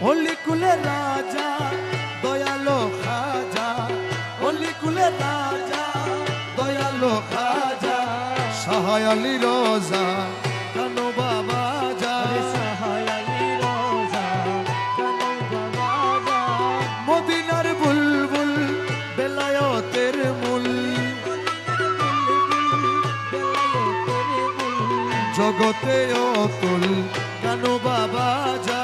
অলি কুলে রাজা দয়ালো খাজা অলি কুলে রাজা দয়ালো খাজা সহায় আলী রোজা কানো বাবা যা মদিনার বুলবুল বেলায়তের মূল জগতে অতুল কানো বাবা যা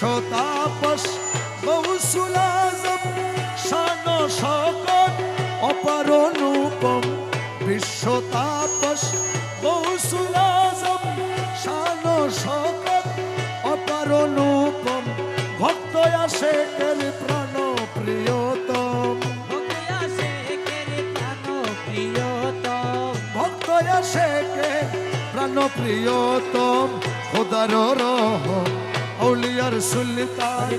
বিশ্ব তাপস গৌসুল আজম শান শকত অপার অনুপম বিশ্ব তাপস গৌসুল আজম শান শকত অপার অনুপম ভক্ত আশেকের প্রাণ প্রিয়তম। ভক্ত আশেকের প্রাণ প্রিয়তম। খোদার রহম আউলিয়ার সুলতান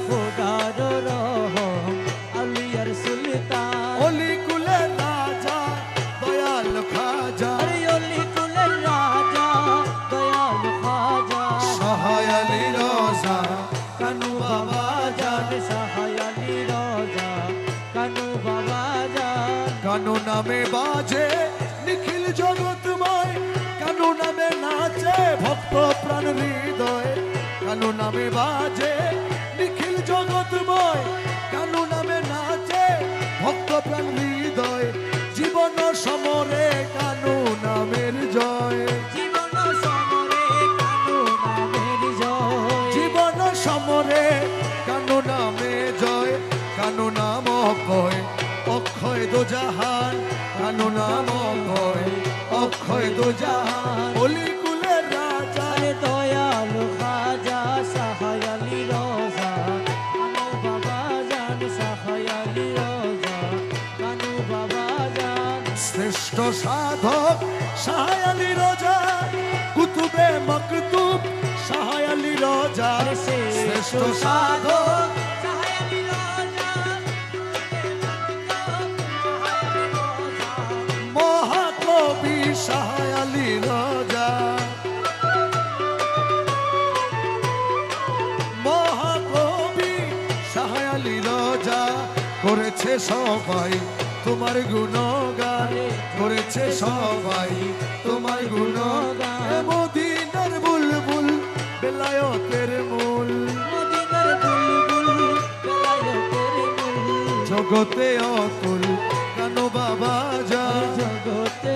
সুলতান অলি কুলে রাজা দয়াল খাজা রাজা দয়াল খাজা সহায় আলী রোজা কানু বাবা জান সহায়ালি রোজা কানু বাবা যান কানু নামে বাজে নামে বাজে নিখিল জগৎময় কানু নামে নাচে? ভক্ত প্রাণ হৃদয় জীবন সমরে কানু নামের জয়? জীবন সমরে কানু নামের জয়? জীবন সমরে কানু নামে জয়? কানু নাম অক্ষয়? অক্ষয় দোজাহান কানু নাম অক্ষয়? অক্ষয় দোজাহান। অলি সাধক সাহায়ালি রোজা কুতুবে মকতুব সাহায়ালি রোজা। শ্রেষ্ঠ সাধক। মহাকবি সাহায়ালি রোজা। মহাকবি সাহায়ালি রোজা করেছে সবাই। তোমার গুণগান করেছে সবাই। তোমার গুণগান মদিনার বুলবুল বেলায়তের মূল। জগতে অতুল কেন বাবা যা জগতে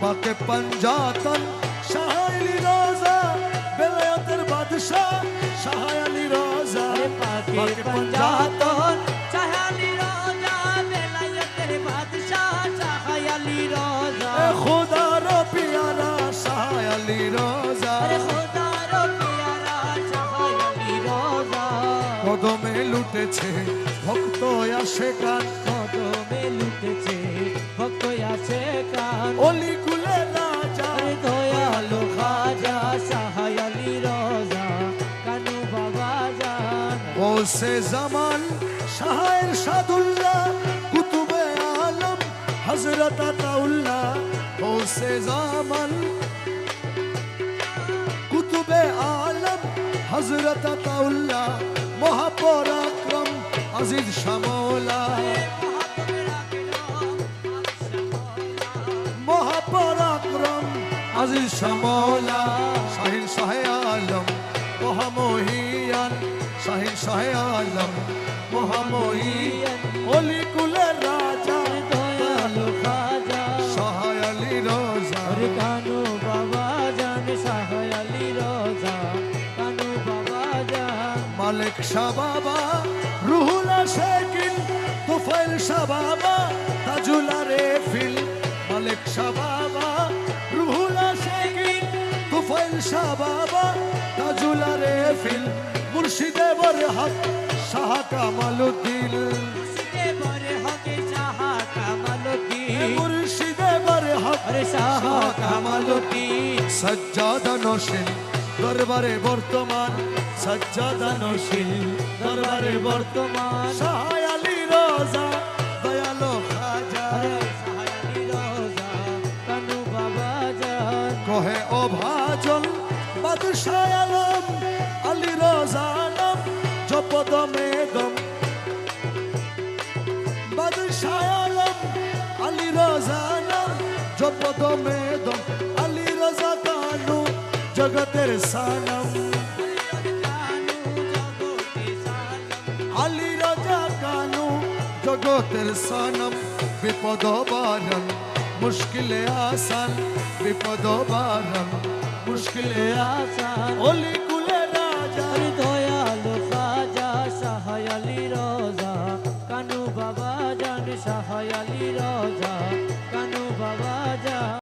পাকে পঞ্জাতন সাহায়ালি রোজা বেলায়তের বাদশাহ সাহায়ালি রোজা। পাকে পঞ্জাতন লুটেছে ভক্ত আসে কান কদমে লুটেছে ভক্ত আছে কান। অলি কুলে রাজা দয়ালু খাজা সাহায়ালি রোজা কানু বাবা জান জামান শাহের সাদুল্লাহ কুতুবে আলম হজরত আতাউল্লাহ। ওসে জামান কুতুবে আলম হজরত আতাউল্লাহ মহাপরাক্রম আজিজ শ্যামলা। মহাপরাক্রম আজিজ শ্যামলা। শাহিন শাহে আলম মহামহিয়ান। শাহিন শাহে আলম মহামহিয়ান। অলি শাহ বাবা তাজুলা রে ফিল মালিক শাহ বাবা রুহুল শেকিন তুফাইল শাহ বাবা তাজুলা রে ফিল মুর্শিদে বর হক শাহ কামালুদ্দিন। মুর্শিদে বরে হকে চাহা কামালুদ্দিন মুর্শিদে বর আরে শাহ কামালুদ্দিন। সজ্জাদা নশীল দরবারে বর্তমান। সজ্জাদা নশীল দরবারে বর্তমান। শাহ আলী রোজা জান কহে ও ভাজন বাদশাহ আলম, আলী রোজানম জপদমে দম বাদশাহ আলম, আলী রোজানম জপদমে দম আলী রোজা কানু, জগতের সানম। আলী রাজা কানু, জগতের সানম, বিপদ বারণ মুশকিলে আসান বিপদ বারণ মুশকিলে আসান। অলি